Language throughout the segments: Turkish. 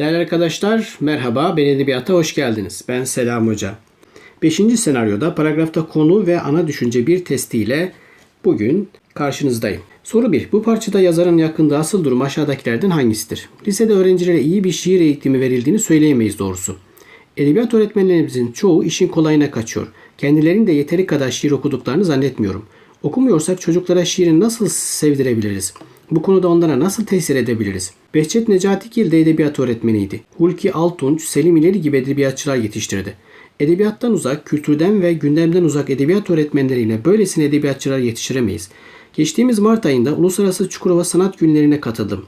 Değerli arkadaşlar merhaba ben Edebiyat'a hoş geldiniz. Ben Selam Hoca. Beşinci senaryoda paragrafta konu ve ana düşünce bir testiyle bugün karşınızdayım. Soru 1. Bu parçada yazarın yakında asıl durum aşağıdakilerden hangisidir? Lisede öğrencilere iyi bir şiir eğitimi verildiğini söyleyemeyiz doğrusu. Edebiyat öğretmenlerimizin çoğu işin kolayına kaçıyor. Kendilerinin de yeteri kadar şiir okuduklarını zannetmiyorum. Okumuyorsak çocuklara şiiri nasıl sevdirebiliriz? Bu konuda onlara nasıl tesir edebiliriz? Behçet Necatigil de edebiyat öğretmeniydi. Hulki Altunç, Selim İleri gibi edebiyatçılar yetiştirdi. Edebiyattan uzak, kültürden ve gündemden uzak edebiyat öğretmenleriyle böylesine edebiyatçılar yetiştiremeyiz. Geçtiğimiz Mart ayında Uluslararası Çukurova Sanat Günlerine katıldım.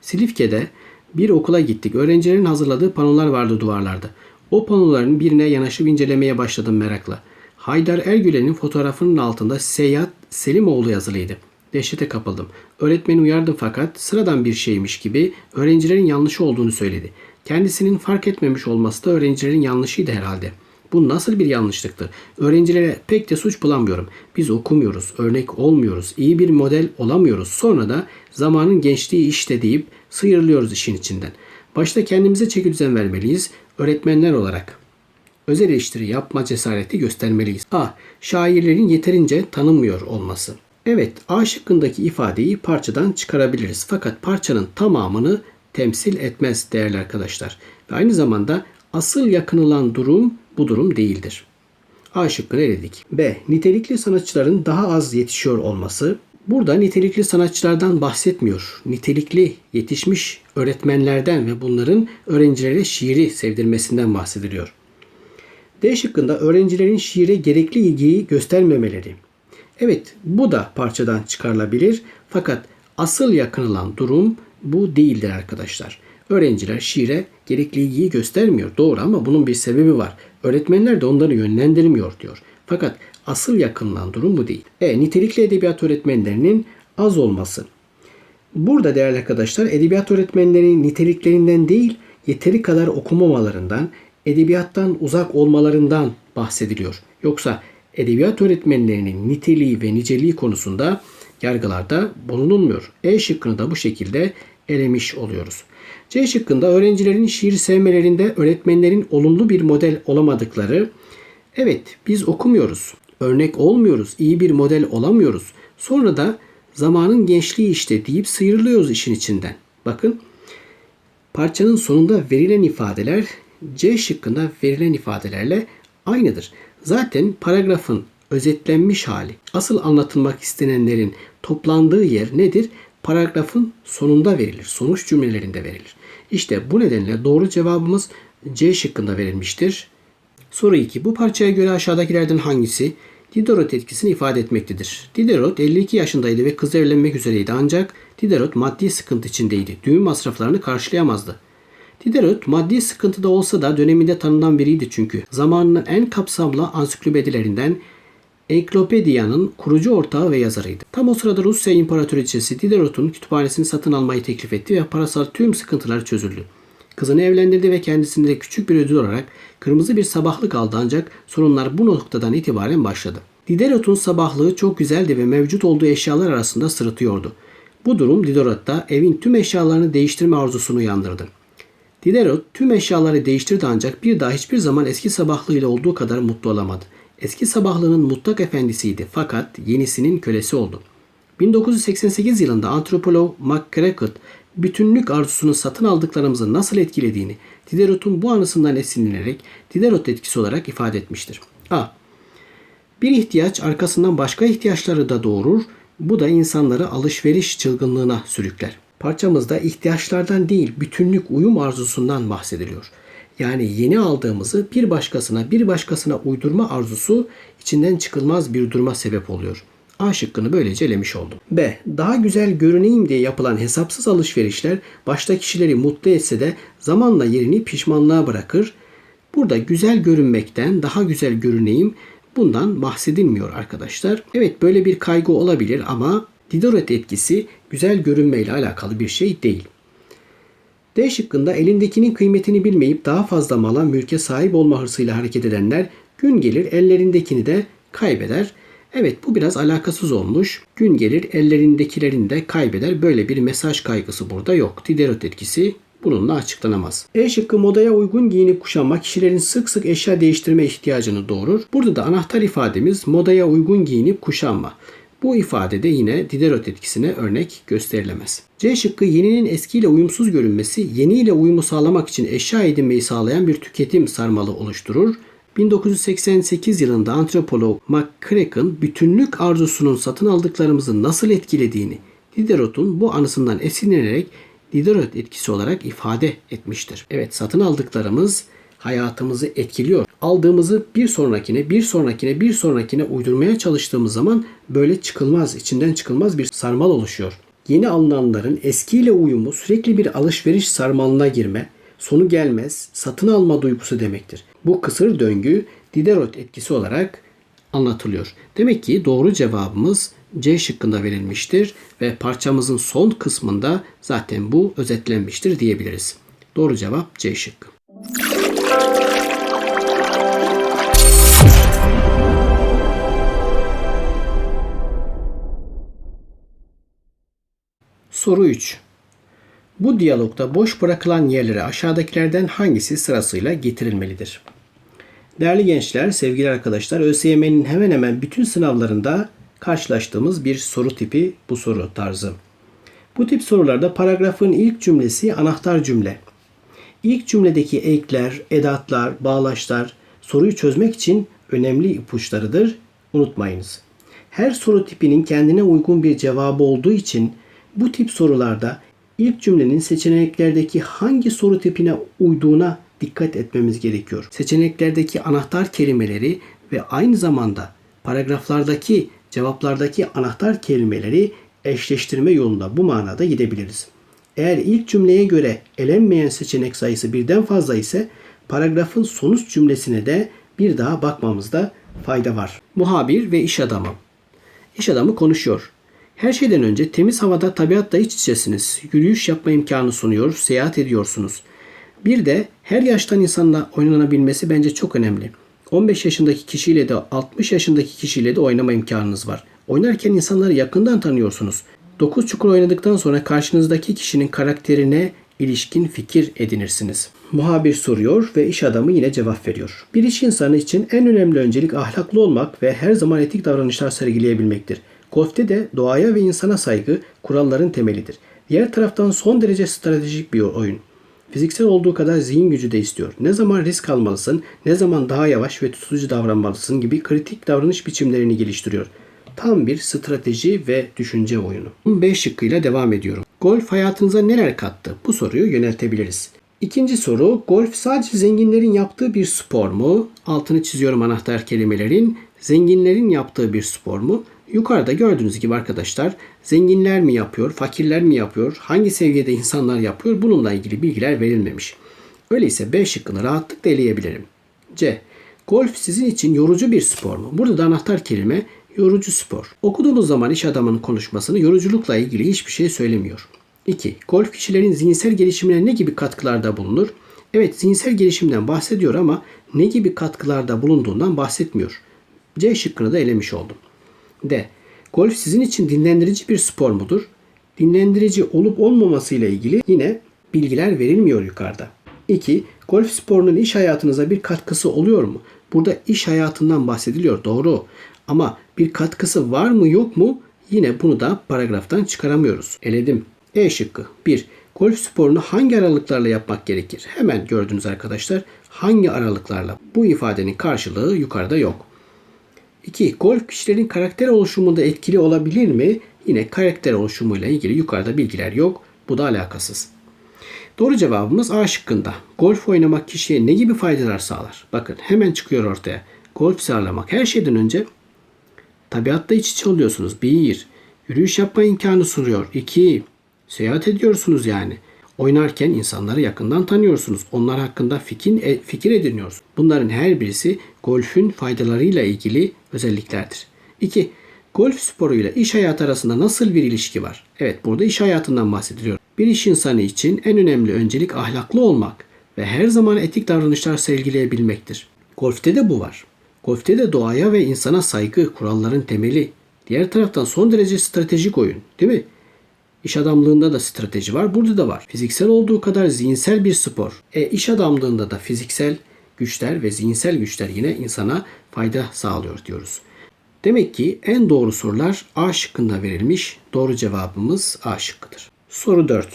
Silifke'de bir okula gittik. Öğrencilerin hazırladığı panolar vardı duvarlarda. O panoların birine yanaşıp incelemeye başladım merakla. Haydar Ergülen'in fotoğrafının altında Seyyad Selimoğlu yazılıydı. Dehşete kapıldım. Öğretmeni uyardım fakat sıradan bir şeymiş gibi öğrencilerin yanlışı olduğunu söyledi. Kendisinin fark etmemiş olması da öğrencilerin yanlışıydı herhalde. Bu nasıl bir yanlışlıktı? Öğrencilere pek de suç bulamıyorum. Biz okumuyoruz, örnek olmuyoruz, iyi bir model olamıyoruz. Sonra da zamanın gençliği işte deyip sıyrılıyoruz işin içinden. Başta kendimize çeki düzen vermeliyiz öğretmenler olarak. Özel eleştiri yapma cesareti göstermeliyiz. A. Şairlerin yeterince tanınmıyor olması. Evet, A şıkkındaki ifadeyi parçadan çıkarabiliriz. Fakat parçanın tamamını temsil etmez değerli arkadaşlar. Ve aynı zamanda asıl yakınılan durum bu durum değildir. A şıkkını eledik. B. Nitelikli sanatçıların daha az yetişiyor olması. Burada nitelikli sanatçılardan bahsetmiyor. Nitelikli yetişmiş öğretmenlerden ve bunların öğrencilere şiiri sevdirmesinden bahsediliyor. D şıkkında öğrencilerin şiire gerekli ilgiyi göstermemeleri. Evet bu da parçadan çıkarılabilir fakat asıl yakınılan durum bu değildir arkadaşlar. Öğrenciler şiire gerekli ilgiyi göstermiyor doğru ama bunun bir sebebi var. Öğretmenler de onları yönlendirmiyor diyor. Fakat asıl yakınılan durum bu değil. E, nitelikli edebiyat öğretmenlerinin az olması. Burada değerli arkadaşlar edebiyat öğretmenlerinin niteliklerinden değil yeteri kadar okumamalarından, edebiyattan uzak olmalarından bahsediliyor. Yoksa edebiyat öğretmenlerinin niteliği ve niceliği konusunda yargılarda bulunulmuyor. E şıkkını da bu şekilde elemiş oluyoruz. C şıkkında öğrencilerin şiir sevmelerinde öğretmenlerin olumlu bir model olamadıkları. Evet biz okumuyoruz. Örnek olmuyoruz. iyi bir model olamıyoruz. Sonra da zamanın gençliği işte deyip sıyrılıyoruz işin içinden. Bakın parçanın sonunda verilen ifadeler C şıkkında verilen ifadelerle aynıdır. Zaten paragrafın özetlenmiş hali, asıl anlatılmak istenenlerin toplandığı yer nedir? Paragrafın sonunda verilir, sonuç cümlelerinde verilir. İşte bu nedenle doğru cevabımız C şıkkında verilmiştir. Soru 2. Bu parçaya göre aşağıdakilerden hangisi Diderot etkisini ifade etmektedir? Diderot 52 yaşındaydı ve kızla evlenmek üzereydi ancak Diderot maddi sıkıntı içindeydi. Düğün masraflarını karşılayamazdı. Diderot maddi sıkıntıda olsa da döneminde tanınan biriydi çünkü. Zamanının en kapsamlı ansiklopedilerinden Enklopedia'nın kurucu ortağı ve yazarıydı. Tam o sırada Rusya İmparatoriçesi Diderot'un kütüphanesini satın almayı teklif etti ve parasal tüm sıkıntılar çözüldü. Kızını evlendirdi ve kendisine de küçük bir ödül olarak kırmızı bir sabahlık aldı ancak sorunlar bu noktadan itibaren başladı. Diderot'un sabahlığı çok güzeldi ve mevcut olduğu eşyalar arasında sırıtıyordu. Bu durum Diderot'ta evin tüm eşyalarını değiştirme arzusunu uyandırdı. Diderot tüm eşyaları değiştirdi ancak bir daha hiçbir zaman eski sabahlığıyla olduğu kadar mutlu olamadı. Eski sabahlığının mutlak efendisiydi fakat yenisinin kölesi oldu. 1988 yılında antropolog McCracken bütünlük arzusunu satın aldıklarımızı nasıl etkilediğini Diderot'un bu anısından esinlenerek Diderot etkisi olarak ifade etmiştir. A. Bir ihtiyaç arkasından başka ihtiyaçları da doğurur. Bu da insanları alışveriş çılgınlığına sürükler. Parçamızda ihtiyaçlardan değil bütünlük uyum arzusundan bahsediliyor. Yani yeni aldığımızı bir başkasına bir başkasına uydurma arzusu içinden çıkılmaz bir duruma sebep oluyor. A şıkkını böylece elemiş oldum. B. Daha güzel görüneyim diye yapılan hesapsız alışverişler başta kişileri mutlu etse de zamanla yerini pişmanlığa bırakır. Burada güzel görünmekten daha güzel görüneyim bundan bahsedilmiyor arkadaşlar. Evet böyle bir kaygı olabilir ama Diderot etkisi güzel görünmeyle alakalı bir şey değil. D şıkkında elindekinin kıymetini bilmeyip daha fazla mala, mülke sahip olma hırsıyla hareket edenler gün gelir ellerindekini de kaybeder. Evet bu biraz alakasız olmuş. Gün gelir ellerindekilerini de kaybeder. Böyle bir mesaj kaygısı burada yok. Diderot etkisi bununla açıklanamaz. E şıkkı modaya uygun giyinip kuşanmak kişilerin sık sık eşya değiştirme ihtiyacını doğurur. Burada da anahtar ifademiz modaya uygun giyinip kuşanma. Bu ifadede yine Diderot etkisine örnek gösterilemez. C şıkkı yeninin eskiyle uyumsuz görünmesi yeniyle uyumu sağlamak için eşya edinmeyi sağlayan bir tüketim sarmalı oluşturur. 1988 yılında antropolog McCracken bütünlük arzusunun satın aldıklarımızı nasıl etkilediğini Diderot'un bu anısından esinlenerek Diderot etkisi olarak ifade etmiştir. Evet satın aldıklarımız hayatımızı etkiliyor. Aldığımızı bir sonrakine, bir sonrakine, bir sonrakine uydurmaya çalıştığımız zaman böyle çıkılmaz, içinden çıkılmaz bir sarmal oluşuyor. Yeni alınanların eskiyle uyumu sürekli bir alışveriş sarmalına girme, sonu gelmez, satın alma duygusu demektir. Bu kısır döngü Diderot etkisi olarak anlatılıyor. Demek ki doğru cevabımız C şıkkında verilmiştir ve parçamızın son kısmında zaten bu özetlenmiştir diyebiliriz. Doğru cevap C şıkkı. Soru 3. Bu diyalogda boş bırakılan yerlere aşağıdakilerden hangisi sırasıyla getirilmelidir? Değerli gençler, sevgili arkadaşlar, ÖSYM'nin hemen hemen bütün sınavlarında karşılaştığımız bir soru tipi bu soru tarzı. Bu tip sorularda paragrafın ilk cümlesi anahtar cümle. İlk cümledeki ekler, edatlar, bağlaçlar soruyu çözmek için önemli ipuçlarıdır. Unutmayınız. Her soru tipinin kendine uygun bir cevabı olduğu için bu tip sorularda ilk cümlenin seçeneklerdeki hangi soru tipine uyduğuna dikkat etmemiz gerekiyor. Seçeneklerdeki anahtar kelimeleri ve aynı zamanda paragraflardaki cevaplardaki anahtar kelimeleri eşleştirme yolunda bu manada gidebiliriz. Eğer ilk cümleye göre elenmeyen seçenek sayısı birden fazla ise paragrafın sonuç cümlesine de bir daha bakmamızda fayda var. Muhabir ve iş adamı. İş adamı konuşuyor. Her şeyden önce temiz havada tabiatla iç içesiniz. Yürüyüş yapma imkanı sunuyor, seyahat ediyorsunuz. Bir de her yaştan insanla oynanabilmesi bence çok önemli. 15 yaşındaki kişiyle de 60 yaşındaki kişiyle de oynama imkanınız var. Oynarken insanları yakından tanıyorsunuz. 9 çukur oynadıktan sonra karşınızdaki kişinin karakterine ilişkin fikir edinirsiniz. Muhabir soruyor ve iş adamı yine cevap veriyor. Bir iş insanı için en önemli öncelik ahlaklı olmak ve her zaman etik davranışlar sergileyebilmektir. Golf'te de doğaya ve insana saygı kuralların temelidir. Diğer taraftan son derece stratejik bir oyun. Fiziksel olduğu kadar zihin gücü de istiyor. Ne zaman risk almalısın, ne zaman daha yavaş ve tutucu davranmalısın gibi kritik davranış biçimlerini geliştiriyor. Tam bir strateji ve düşünce oyunu. 5 şıkkıyla devam ediyorum. Golf hayatınıza neler kattı? Bu soruyu yöneltebiliriz. İkinci soru, golf sadece zenginlerin yaptığı bir spor mu? Altını çiziyorum anahtar kelimelerin. Zenginlerin yaptığı bir spor mu? Yukarıda gördüğünüz gibi arkadaşlar zenginler mi yapıyor, fakirler mi yapıyor, hangi seviyede insanlar yapıyor bununla ilgili bilgiler verilmemiş. Öyleyse B şıkkını rahatlıkla eleyebilirim. C. Golf sizin için yorucu bir spor mu? Burada da anahtar kelime yorucu spor. Okuduğunuz zaman iş adamının konuşmasını yoruculukla ilgili hiçbir şey söylemiyor. 2. Golf kişilerin zihinsel gelişimine ne gibi katkılarda bulunur? Evet zihinsel gelişimden bahsediyor ama ne gibi katkılarda bulunduğundan bahsetmiyor. C şıkkını da elemiş oldum. D. Golf sizin için dinlendirici bir spor mudur? Dinlendirici olup olmaması ile ilgili yine bilgiler verilmiyor yukarıda. 2. Golf sporunun iş hayatınıza bir katkısı oluyor mu? Burada iş hayatından bahsediliyor doğru. Ama bir katkısı var mı yok mu? Yine bunu da paragraftan çıkaramıyoruz. Eledim. E şıkkı. 1. Golf sporunu hangi aralıklarla yapmak gerekir? Hemen gördünüz arkadaşlar. Hangi aralıklarla? Bu ifadenin karşılığı yukarıda yok. 2. Golf kişilerin karakter oluşumunda etkili olabilir mi? Yine karakter oluşumuyla ilgili yukarıda bilgiler yok. Bu da alakasız. Doğru cevabımız A şıkkında. Golf oynamak kişiye ne gibi faydalar sağlar? Bakın hemen çıkıyor ortaya. Golf sağlamak her şeyden önce tabiatta iç içe oluyorsunuz. 1. Yürüyüş yapma imkanı sunuyor. 2. Seyahat ediyorsunuz yani. Oynarken insanları yakından tanıyorsunuz. Onlar hakkında fikir, e, fikir ediniyorsunuz. Bunların her birisi golfün faydalarıyla ilgili özelliklerdir. 2. Golf sporuyla iş hayatı arasında nasıl bir ilişki var? Evet burada iş hayatından bahsediliyor. Bir iş insanı için en önemli öncelik ahlaklı olmak ve her zaman etik davranışlar sergileyebilmektir. Golfte de bu var. Golfte de doğaya ve insana saygı kuralların temeli. Diğer taraftan son derece stratejik oyun değil mi? İş adamlığında da strateji var, burada da var. Fiziksel olduğu kadar zihinsel bir spor. E iş adamlığında da fiziksel güçler ve zihinsel güçler yine insana fayda sağlıyor diyoruz. Demek ki en doğru sorular A şıkkında verilmiş. Doğru cevabımız A şıkkıdır. Soru 4.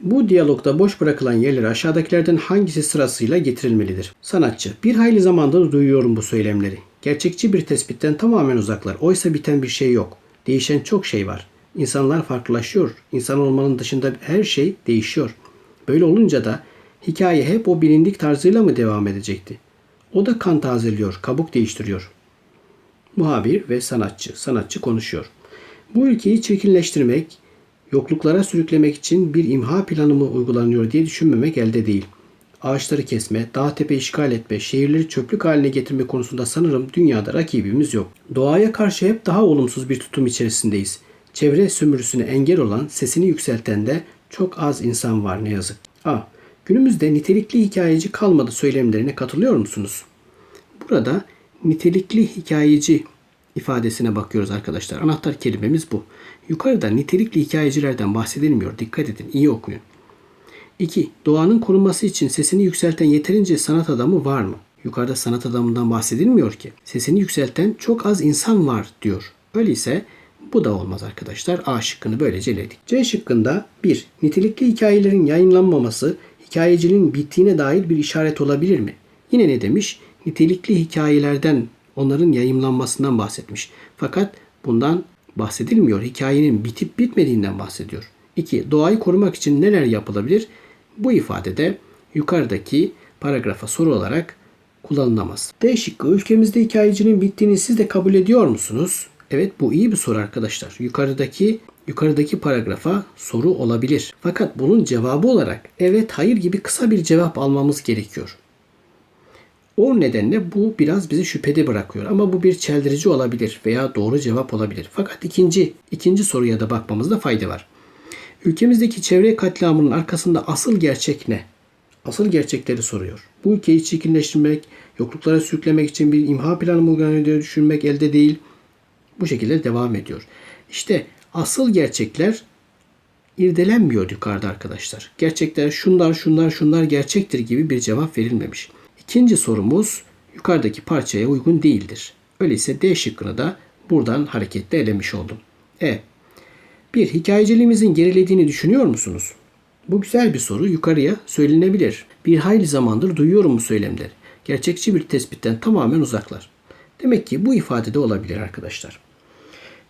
Bu diyalogda boş bırakılan yerlere aşağıdakilerden hangisi sırasıyla getirilmelidir? Sanatçı, bir hayli zamandır duyuyorum bu söylemleri. Gerçekçi bir tespitten tamamen uzaklar. Oysa biten bir şey yok. Değişen çok şey var. İnsanlar farklılaşıyor. İnsan olmanın dışında her şey değişiyor. Böyle olunca da hikaye hep o bilindik tarzıyla mı devam edecekti? O da kan tazeliyor, kabuk değiştiriyor. Muhabir ve sanatçı. Sanatçı konuşuyor. Bu ülkeyi çirkinleştirmek, yokluklara sürüklemek için bir imha planı mı uygulanıyor diye düşünmemek elde değil. Ağaçları kesme, dağ tepe işgal etme, şehirleri çöplük haline getirme konusunda sanırım dünyada rakibimiz yok. Doğaya karşı hep daha olumsuz bir tutum içerisindeyiz. Çevre sömürüsüne engel olan, sesini yükselten de çok az insan var ne yazık. A. Günümüzde nitelikli hikayeci kalmadı söylemlerine katılıyor musunuz? Burada nitelikli hikayeci ifadesine bakıyoruz arkadaşlar. Anahtar kelimemiz bu. Yukarıda nitelikli hikayecilerden bahsedilmiyor. Dikkat edin, iyi okuyun. 2. Doğanın korunması için sesini yükselten yeterince sanat adamı var mı? Yukarıda sanat adamından bahsedilmiyor ki. Sesini yükselten çok az insan var diyor. Öyleyse bu da olmaz arkadaşlar. A şıkkını böylece eledik. C şıkkında 1. Nitelikli hikayelerin yayınlanmaması hikayecinin bittiğine dair bir işaret olabilir mi? Yine ne demiş? Nitelikli hikayelerden onların yayımlanmasından bahsetmiş. Fakat bundan bahsedilmiyor. Hikayenin bitip bitmediğinden bahsediyor. 2. Doğayı korumak için neler yapılabilir? Bu ifadede yukarıdaki paragrafa soru olarak kullanılamaz. D şıkkı ülkemizde hikayecinin bittiğini siz de kabul ediyor musunuz? Evet bu iyi bir soru arkadaşlar. Yukarıdaki yukarıdaki paragrafa soru olabilir. Fakat bunun cevabı olarak evet hayır gibi kısa bir cevap almamız gerekiyor. O nedenle bu biraz bizi şüphede bırakıyor ama bu bir çeldirici olabilir veya doğru cevap olabilir. Fakat ikinci ikinci soruya da bakmamızda fayda var. Ülkemizdeki çevre katliamının arkasında asıl gerçek ne? Asıl gerçekleri soruyor. Bu ülkeyi çirkinleştirmek, yokluklara sürüklemek için bir imha planı mı diye düşünmek elde değil. Bu şekilde devam ediyor. İşte asıl gerçekler irdelenmiyor yukarıda arkadaşlar. Gerçekler şunlar şunlar şunlar gerçektir gibi bir cevap verilmemiş. İkinci sorumuz yukarıdaki parçaya uygun değildir. Öyleyse D şıkkını da buradan hareketle elemiş oldum. E. Bir, hikayeciliğimizin gerilediğini düşünüyor musunuz? Bu güzel bir soru yukarıya söylenebilir. Bir hayli zamandır duyuyorum bu söylemleri. Gerçekçi bir tespitten tamamen uzaklar. Demek ki bu ifadede olabilir arkadaşlar.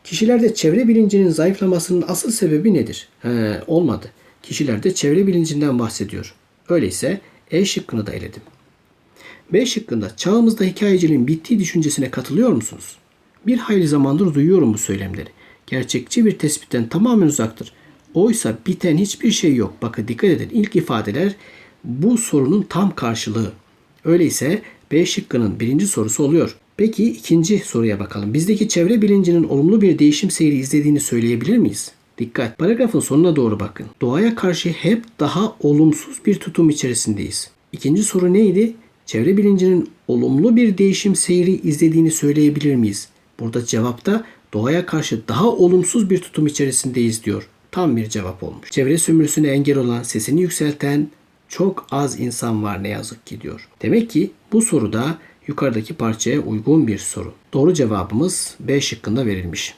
Kişilerde çevre bilincinin zayıflamasının asıl sebebi nedir? He, olmadı. Kişilerde çevre bilincinden bahsediyor. Öyleyse E şıkkını da eledim. B şıkkında çağımızda hikayeciliğin bittiği düşüncesine katılıyor musunuz? Bir hayli zamandır duyuyorum bu söylemleri. Gerçekçi bir tespitten tamamen uzaktır. Oysa biten hiçbir şey yok. Bakın dikkat edin ilk ifadeler bu sorunun tam karşılığı. Öyleyse B şıkkının birinci sorusu oluyor. Peki ikinci soruya bakalım. Bizdeki çevre bilincinin olumlu bir değişim seyri izlediğini söyleyebilir miyiz? Dikkat. Paragrafın sonuna doğru bakın. Doğaya karşı hep daha olumsuz bir tutum içerisindeyiz. İkinci soru neydi? Çevre bilincinin olumlu bir değişim seyri izlediğini söyleyebilir miyiz? Burada cevapta doğaya karşı daha olumsuz bir tutum içerisindeyiz diyor. Tam bir cevap olmuş. Çevre sömürüsüne engel olan, sesini yükselten çok az insan var ne yazık ki diyor. Demek ki bu soruda yukarıdaki parçaya uygun bir soru. Doğru cevabımız B şıkkında verilmiş.